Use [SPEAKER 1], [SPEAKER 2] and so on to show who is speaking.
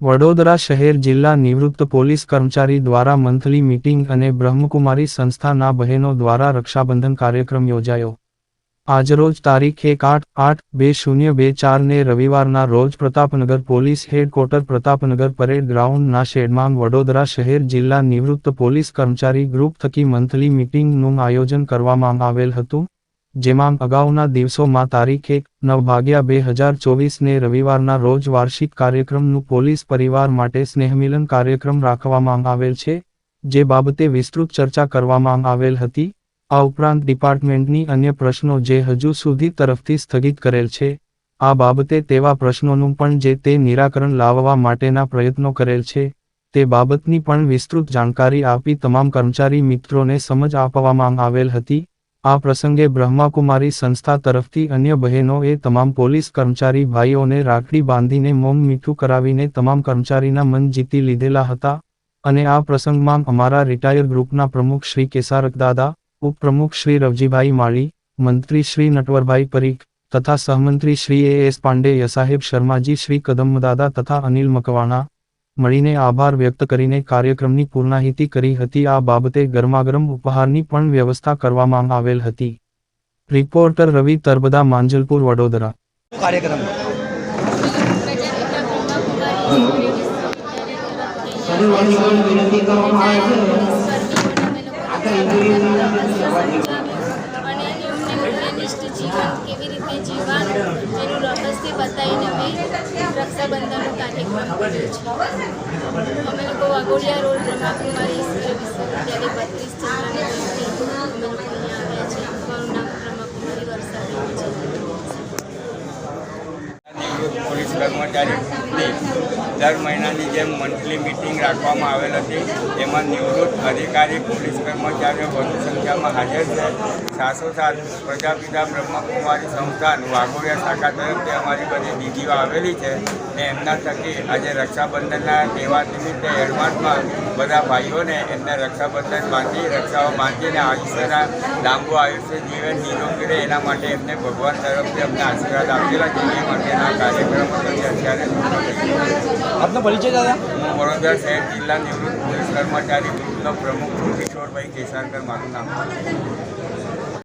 [SPEAKER 1] વડોદરા શહેર જિલ્લા નિવૃત્ત પોલીસ કર્મચારી દ્વારા મંથલી મીટિંગ અને બ્રહ્મકુમારી સંસ્થાના બહેનો દ્વારા રક્ષાબંધન કાર્યક્રમ યોજાયો. આજરોજ તારીખ એક આઠ આઠ બે શૂન્ય બે ચારને રવિવારના રોજ Pratapnagar police headquarter Pratapnagar parade ગ્રાઉન્ડના શેડમાં વડોદરા શહેર જિલ્લા નિવૃત્ત પોલીસ કર્મચારી ગ્રુપ થકી મંથલી મીટિંગનું આયોજન કરવામાં આવેલ હતું. જેમાં અગાઉના દિવસોમાં તારીખ એક, નવ ભાગ્યા બે હજાર ચોવીસને રવિવારના રોજ વાર્ષિક કાર્યક્રમનું પોલીસ પરિવાર માટે સ્નેહમિલન કાર્યક્રમ રાખવામાં આવેલ છે, જે બાબતે વિસ્તૃત ચર્ચા કરવામાં આવેલ હતી. આ ઉપરાંત ડિપાર્ટમેન્ટની અન્ય પ્રશ્નો જે હજુ સુધી તરફથી સ્થગિત કરેલ છે, આ બાબતે તેવા પ્રશ્નોનું પણ જે તે નિરાકરણ લાવવા માટેના પ્રયત્નો કરેલ છે, તે બાબતની પણ વિસ્તૃત જાણકારી આપી તમામ કર્મચારી મિત્રોને સમજ આપવામાં આવેલ હતી. આ પ્રસંગે બ્રહ્માકુમારી સંસ્થા તરફથી અન્ય બહેનોએ તમામ પોલીસ કર્મચારી ભાઈઓને રાખડી બાંધીને મોમ મીઠું કરાવીને તમામ કર્મચારીના મન જીતી લીધેલા હતા અને આ પ્રસંગમાં અમારા રિટાયર ગ્રુપના પ્રમુખ શ્રી કેસારક દાદા, ઉપપ્રમુખ શ્રી રવજીભાઈ માળી, મંત્રી શ્રી નટવરભાઈ પરીખ તથા સહમંત્રી શ્રી એ એસ પાંડે યસાહેબ શર્માજી, શ્રી કદમદાદા તથા અનિલ મકવાણા મળીને આભાર વ્યક્ત કરીને કાર્યક્રમની પૂર્ણાહિતી કરી હતી. આ બાબતે ગરમાગરમ ઉપહારની પણ વ્યવસ્થા કરવામાં આવેલ હતી. રિપોર્ટર રવિ તરબદા માંજલપુર વડોદરા.
[SPEAKER 2] કાર્યક્રમ.
[SPEAKER 3] વિનંતી કરવામાં આવે છે આખા ઇન્દ્રિયની
[SPEAKER 4] અને એમને નિષ્ઠ જીવન કેવી રીતે જીવવાનું એનું રહસ્ય બતાવીને અમે રક્ષાબંધનનો કાર્યક્રમ કર્યો છે અમે લોકો વાઘોડિયા રોડ બ્રહ્માકુમારી વિશ્વવિદ્યાલય બત્રીસ ચંદ્રની અમે લોકો અહીંયા આવ્યા છે મારું નામ બ્રહ્માકુમારી વરસાદ છે.
[SPEAKER 5] ગ્રુપની દર મહિનાની જેમ મંથલી મિટિંગ રાખવામાં આવેલ હતી. એમાં નિવૃત્ત અધિકારી, પોલીસ કર્મચારીઓ વધુ સંખ્યામાં હાજર છે. સાથોસાથ પ્રજાપિતા બ્રહ્મકુમારી સંસ્થાન વાઘોડિયા શાખા તરફથી અમારી બધી દીદીઓ આવેલી છે ને એમના થકી આજે રક્ષાબંધનના તહેવાર નિમિત્તે એડવાન્સમાં બધા ભાઈઓને એમને રક્ષાબંધન બાંધી, રક્ષાઓ બાંધીને આયુષ્યના લાંબુ આયુષ્ય જીવન નિરોગી રહે એના માટે એમને ભગવાન તરફથી અમને આશીર્વાદ આપેલા છે. એ માટેના કાર્યક્રમ
[SPEAKER 2] આપનો પરિચય દાદા?
[SPEAKER 5] હું વડોદરા શહેર જિલ્લા નિવૃત્ત પોલીસ કર્મચારી ગ્રુપનો પ્રમુખ કિશોરભાઈ કેસારકર, મારું નામ. છે